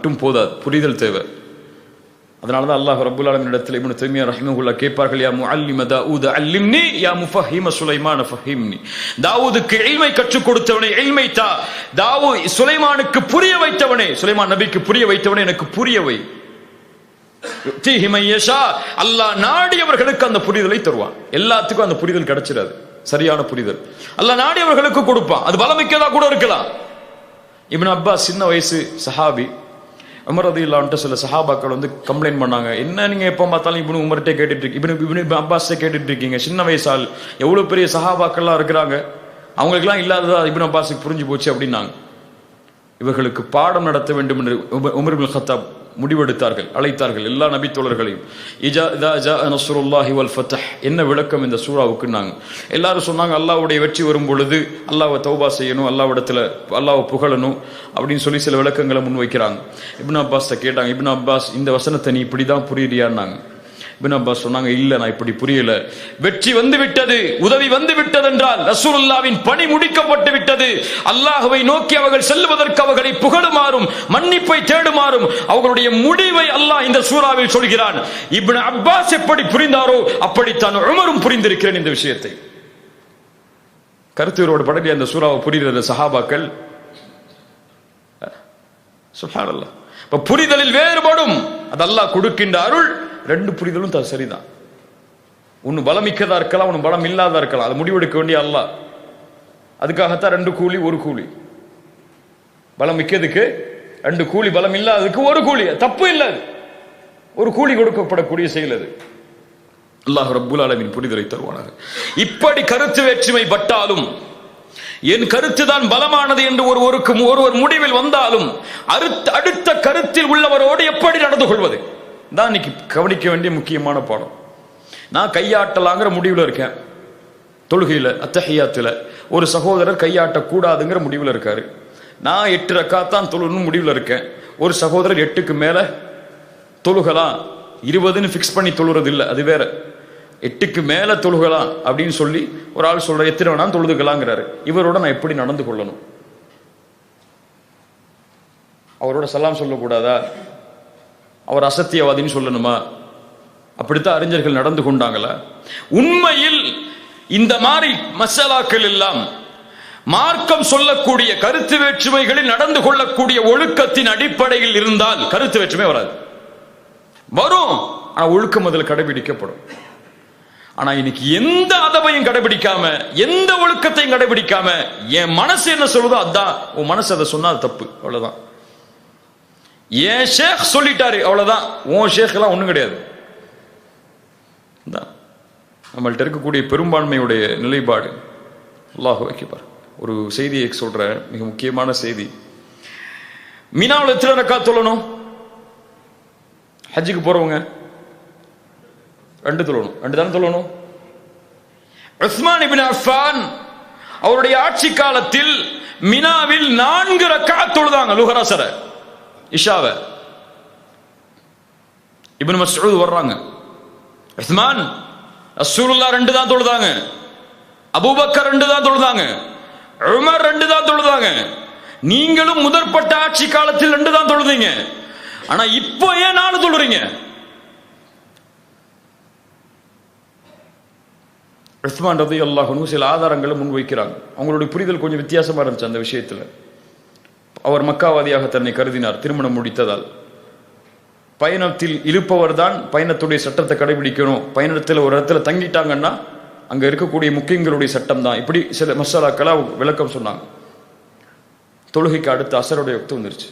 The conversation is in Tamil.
மட்டும் போதாது புரிதல் தேவை. அதனால தான் அல்லாஹ் ரபுல் ஆலமினிடத்தில் இவனு இப்னு தய்மியா ரஹிமஹுல்லா கேட்பார்கள் யா முஅல்லிம தாவூத் அல்லிம்னி யா முஃபஹிம சுலைமான ஃபஹிம்னி. தாவூதுக்கு இல்மை கற்றுக் கொடுத்தவனே இல்மை தா. தாவூ சுலைமானுக்கு புரிய வைத்தவனே சுலைமான் நபிக்கு புரிய வைத்தவனே எனக்கு புரிய வை யுக்திஹி அல்லாஹ் நாடியவர்களுக்கு அந்த புரிதலை தருவான். எல்லாத்துக்கும் அந்த புரிதல் கிடைச்சிடாது. சரியான புரிதல். அல்லாஹ் நாடியவர்களுக்கு கொடுப்பான். அது பலமிக்கதா கூட இருக்கலாம். இப்னு அப்பா சின்ன வயசு சஹாபி உமர் ரதி இல்லான்ட்டு சில சஹாபாக்கள் வந்து கம்ப்ளைண்ட் பண்ணாங்க. என்ன நீங்க எப்போ பார்த்தாலும் இப்னு உமர்கிட்ட கேட்டுட்டு இருக்கீங்க இவனு இப்னு அப்பாஸ்ட்டே கேட்டுட்டு இருக்கீங்க. சின்ன வயசால் எவ்வளோ பெரிய சஹாபாக்கள்லாம் இருக்கிறாங்க? அவங்களுக்குலாம் இல்லாததா இப்படி அப்பாஸுக்கு புரிஞ்சு போச்சு அப்படின்னாங்க. இவர்களுக்கு பாடம் நடத்த வேண்டும் என்று உம- உமர் ஹத்தாப் முடிவெடுத்தார்கள் அழைத்தார்கள் எல்லா நபித்தோழர்களையும். இஜா இதா ஜா நஸ்ருல்லாஹி வல் ஃபத்தஹ். என்ன விளக்கம் இந்த சூறாவுக்குன்னாங்க எல்லாரும் சொன்னாங்க அல்லாவுடைய வெற்றி வரும் பொழுது அல்லாவை தௌபா செய்யணும் அல்லாவிடத்தில் அல்லாவை புகழணும் அப்படின்னு சொல்லி சில விளக்கங்களை முன்வைக்கிறாங்க. இப்னா அப்பாஸ் கேட்டாங்க இப்னா அப்பாஸ் இந்த வசனத்தை நீ இப்படி தான் புரியுறியான்னாங்க. இப்னு அப்பாஸ் சொன்னாங்க இல்ல நான் இப்படி புரியல. வெற்றி வந்து விட்டது உதவி வந்து விட்டது என்றால் ரசூலுல்லாவின் பணி முடிக்கப்பட்டு விட்டது. அல்லாஹுவை நோக்கி அவர்கள் செல்வதற்கு அவர்களை புகழுமாறும் மன்னிப்பை தேடுமாறும் அவர்களுடைய முடிவை அல்லாஹ் இந்த சூறாவில் சொல்கிறான். இப்னு அப்பாஸ் எப்படி புரிந்தாரோ அப்படித்தான் உமரும் புரிந்திருக்கிறேன் இந்த விஷயத்தை. கருத்துவரோட படலில் அந்த சூறாவை புரிகிற சஹாபாக்கள். சுப்ஹானல்லாஹ் இப்ப புரிதலில் வேறுபடும் அது அல்லாஹ் கொடுக்கின்ற அருள் ரெண்டு புரிதலும் த- சரிதான். பலம் பலமிக்கதா இருக்கலாம் ஒன்று பலம் இல்லாதா இருக்கலாம். அது முடிவெடுக்க வேண்டிய அல்லாஹ். அதுக்காகத்தான் ரெண்டு கூலி ஒரு கூலி. பலம் மிக்கதுக்கு ரெண்டு கூலி பலம் இல்லாததுக்கு ஒரு கூலி. தப்பு இல்லை அது. ஒரு கூலி கொடுக்கப்படக்கூடிய செயல் அது. அல்லாஹ் ரப்புல் ஆலமீன் புரிதலை தருவானாக. இப்படி கருத்து வேற்றுமை பட்டாலும் என் கருத்து தான் பலமானது என்று ஒருவருக்கு ஒருவர் முடிவில் வந்தாலும் அடுத்த அடுத்த கருத்தில் உள்ளவரோடு எப்படி நடந்து கொள்வது? தான் இன்னைக்கு கவனிக்க வேண்டிய முக்கியமான பாடம். நான் கையாட்டலாங்கிற முடிவில் இருக்கேன். தொழுகையில் அத்தஹியாத்தில். ஒரு சகோதரர் கையாட்டக்கூடாதுங்கிற முடிவில் இருக்காரு. நான் எட்டு ரக்காத்தான் தொழுன்னு முடிவில் இருக்கேன். ஒரு சகோதரர் எட்டுக்கு மேலே தொழுகலாம். இருபதுன்னு ஃபிக்ஸ் பண்ணி தொழுறது இல்லை அது வேற. எட்டுக்கு மேலே தொழுகலாம் அப்படின்னு சொல்லி ஒரு ஆள் சொல்கிற எத்தனை வேணாலும் தொழுதுக்கலாங்கிறாரு இவரோட நான் எப்படி நடந்து கொள்ளணும்? அவரோட சலாம் சொல்லக்கூடாதா? அவர் அசத்தியவாதின்னு சொல்லணுமா? அப்படித்தான் அறிஞர்கள் நடந்து கொண்டாங்களா? உண்மையில் இந்த மாதிரி மசாலாக்கள் எல்லாம் மார்க்கம் சொல்லக்கூடிய கருத்து வேற்றுமைகளில் நடந்து கொள்ளக்கூடிய ஒழுக்கத்தின் அடிப்படையில் இருந்தால் கருத்து வேற்றுமை வராது. வரும். ஆனா ஒழுக்கம் அதில் கடைபிடிக்கப்படும். ஆனா இன்னைக்கு எந்த அதவையும் கடைபிடிக்காம எந்த ஒழுக்கத்தையும் கடைபிடிக்காம என் மனசு என்ன சொல்லுதோ அதான். உன் மனசு அதை சொன்னா அது தப்பு. அவ்வளவுதான். என் ஷேக் சொல்லிட்டாரு அவ்வளவுதான். உன் ஷேக் எல்லாம் ஒண்ணும் கிடையாது. தான் நம்மள்ட்ட இருக்கக்கூடிய பெரும்பான்மையுடைய நிலைப்பாடு. அல்லாஹ் வைக்கப்பார் ஒரு செய்தியை சொல்கிற மிக முக்கியமான செய்தி. மீனாவில் எத்தனை ரக்கா தொழணும்? ஹஜ்ஜுக்கு போறவங்க ரெண்டு தொழணும். ரெண்டு தானே தொழணும்? உஸ்மான் இபின் அஃபான் அவருடைய ஆட்சி காலத்தில் மினாவில் நான்கு ரக்கா தொழுதாங்க லுஹராசரை இஷாவ இபின் மஸ்ஊத் வர்றாங்க. உஸ்மான் ரசூலுல்லா ரெண்டு தான் தொழுதாங்க. அபூபக்கர் ரெண்டு தான் தொழுதாங்க. உமர் ரெண்டு தான் தொழுதாங்க. நீங்களும் முதற்பட்ட ஆட்சி காலத்தில் ரெண்டு தான் தொழுதீங்க. ஆனா இப்போ ஏன் நாலு தொழுறீங்க? உஸ்மான் ரதி அல்லாஹனு சில ஆதாரங்களை முன்வைக்கிறாங்க. அவங்களுடைய புரிதல் கொஞ்சம் வித்தியாசமா இருந்துச்சு அந்த விஷயத்துல. அவர் மக்காவாதியாக தன்னை கருதினார். திருமணம் முடித்ததால். பயணத்தில் இருப்பவர் தான் பயணத்துடைய சட்டத்தை கடைபிடிக்கணும். பயணத்தில் ஒரு இடத்துல தங்கிட்டாங்கன்னா அங்க இருக்கக்கூடிய முக்கியங்களுடைய சட்டம் தான் இப்படி சில மசாலாக்களாக விளக்கம் சொன்னாங்க. தொழுகைக்கு அடுத்து அசருடைய வக்து வந்துருச்சு.